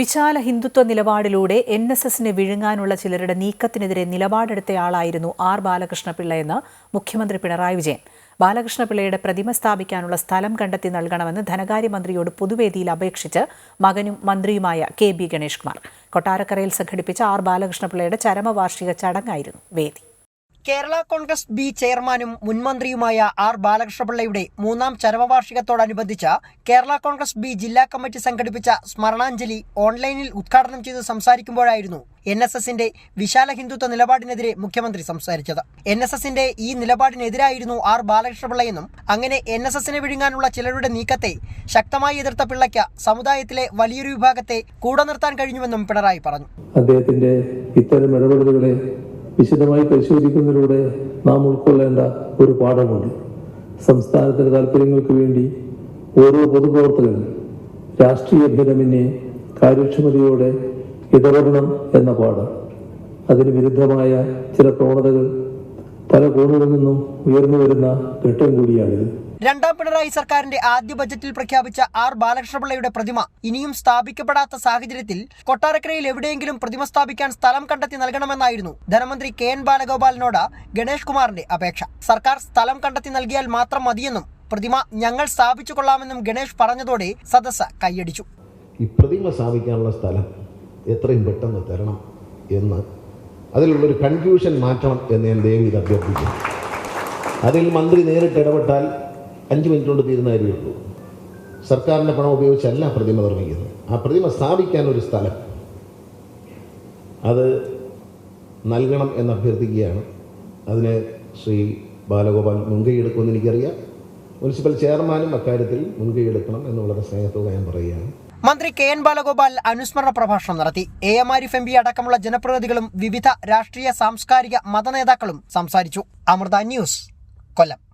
വിശാല Hindutva നിലപാടിലൂടെ N S എസിനെ വിഴുങ്ങാനുള്ള ചിലരുടെ നീക്കത്തിനെതിരെ നിലപാടെടുത്തയാളായിരുന്നു ആർ ബാലകൃഷ്ണപിള്ള എന്ന് മുഖ്യമന്ത്രി പിണറായി വിജയൻ. ബാലകൃഷ്ണപിള്ളയുടെ പ്രതിമ സ്ഥാപിക്കാനുള്ള സ്ഥലം കണ്ടെത്തി നൽകണമെന്ന് ധനകാര്യമന്ത്രിയോട് പൊതുവേദിയിൽ അപേക്ഷിച്ച് മകനും മന്ത്രിയുമായ കെ ബി ഗണേഷ് കുമാർ കൊട്ടാരക്കരയിൽ സംഘടിപ്പിച്ച ആർ ബാലകൃഷ്ണപിള്ളയുടെ ചരമവാർഷിക ചടങ്ങായിരുന്നു വേദി. കേരള കോൺഗ്രസ് ബി ചെയർമാനും മുൻമന്ത്രിയുമായ ആർ ബാലകൃഷ്ണപിള്ളയുടെ മൂന്നാം ചരമവാർഷികത്തോടനുബന്ധിച്ച് കേരള കോൺഗ്രസ് ബി ജില്ലാ കമ്മിറ്റി സംഘടിപ്പിച്ച സ്മരണാഞ്ജലി ഓൺലൈനിൽ ഉദ്ഘാടനം ചെയ്ത് സംസാരിക്കുമ്പോഴായിരുന്നു എൻ എസ് എസിന്റെ വിശാല ഹിന്ദുത്വ നിലപാടിനെതിരെ മുഖ്യമന്ത്രി സംസാരിച്ചത്. എൻ എസ് എസിന്റെ ഈ നിലപാടിനെതിരായിരുന്നു ആർ ബാലകൃഷ്ണപിള്ളയെന്നും അങ്ങനെ എൻ എസ് എസിനെ വിഴുങ്ങാനുള്ള ചിലരുടെ നീക്കത്തെ ശക്തമായി എതിർത്ത പിള്ളയ്ക്ക് സമുദായത്തിലെ വലിയൊരു വിഭാഗത്തെ കൂടെ നിർത്താൻ കഴിഞ്ഞുവെന്നും പിണറായി പറഞ്ഞു. അദ്ദേഹത്തിന്റെ ഇത്തരം ഇടപെടലുകളെ വിശദമായി പരിശോധിക്കുന്നതിലൂടെ നാം ഉൾക്കൊള്ളേണ്ട ഒരു പാഠമുണ്ട്. സംസ്ഥാനത്തിന്റെ താല്പര്യങ്ങൾക്ക് വേണ്ടി ഓരോ പൊതുപ്രവർത്തകനും രാഷ്ട്രീയ ഭേദമന്യേ കാര്യക്ഷമതയോടെ ഇടപെടണം എന്ന പാഠം. അതിന് വിരുദ്ധമായ ചില പ്രവണതകൾ പല കോണുകളിൽ നിന്നും ഉയർന്നു വരുന്ന ഘട്ടം കൂടിയാണിത്. രണ്ടാം പിണറായി സർക്കാരിന്റെ ആദ്യ ബജറ്റിൽ പ്രഖ്യാപിച്ച ആർ ബാലകൃഷ്ണപിള്ളയുടെ പ്രതിമ ഇനിയും സ്ഥാപിക്കപ്പെടാത്ത സാഹചര്യത്തിൽ കൊട്ടാരക്കരയിൽ എവിടെയെങ്കിലും പ്രതിമ സ്ഥാപിക്കാൻ സ്ഥലം കണ്ടെത്തി നൽകണമെന്നായിരുന്നു ധനമന്ത്രി കെ എൻ ബാലഗോപാലിനോട് ഗണേഷ് കുമാറിന്റെ അപേക്ഷ. സർക്കാർ സ്ഥലം കണ്ടെത്തി നൽകിയാൽ മാത്രം മതിയെന്നും പ്രതിമ ഞങ്ങൾ സ്ഥാപിച്ചു കൊള്ളാമെന്നും ഗണേഷ് പറഞ്ഞതോടെ സദസ് കൈയടിച്ചു. ഈ പ്രതിമ സ്ഥാപിക്കാനുള്ള സ്ഥലം എത്രയും പെട്ടെന്ന് തരണം എന്ന് അതിലുള്ളൊരു കൺഫ്യൂഷൻ മാറ്റണം എന്ന് ഞാൻ ദേവി അഭ്യർത്ഥിക്കുന്നു. അതിൽ മന്ത്രി നേരിട്ട് ഇടപെട്ടാൽ അഞ്ച് മിനിറ്റ് കൊണ്ട് തീരുന്ന കാര്യമുള്ളൂ സർക്കാരിന്റെ പണം ഉപയോഗിച്ചല്ല പ്രതിമ നിർമ്മിക്കുന്നത്. ആ പ്രതിമ സ്ഥാപിക്കാൻ ഒരു സ്ഥലം. അത് നൽകണം എന്ന് അഭ്യർത്ഥിക്കുകയാണ്. അതിന് ശ്രീ ബാലഗോപാൽ മുൻകൈയെടുക്കുമെന്ന് എനിക്കറിയാം. മുനിസിപ്പൽ ചെയർമാനും അക്കാര്യത്തിൽ മുൻകൈയെടുക്കണം എന്ന് വളരെ സ്നേഹത്തോടെ ഞാൻ പറയുകയാണ്. മന്ത്രി കെ എൻ ബാലഗോപാൽ അനുസ്മരണ പ്രഭാഷണം നടത്തി. A M Arif M P അടക്കമുള്ള ജനപ്രതിനിധികളും വിവിധ രാഷ്ട്രീയ സാംസ്കാരിക മതനേതാക്കളും സംസാരിച്ചു. അമൃത ന്യൂസ് കൊല്ലം.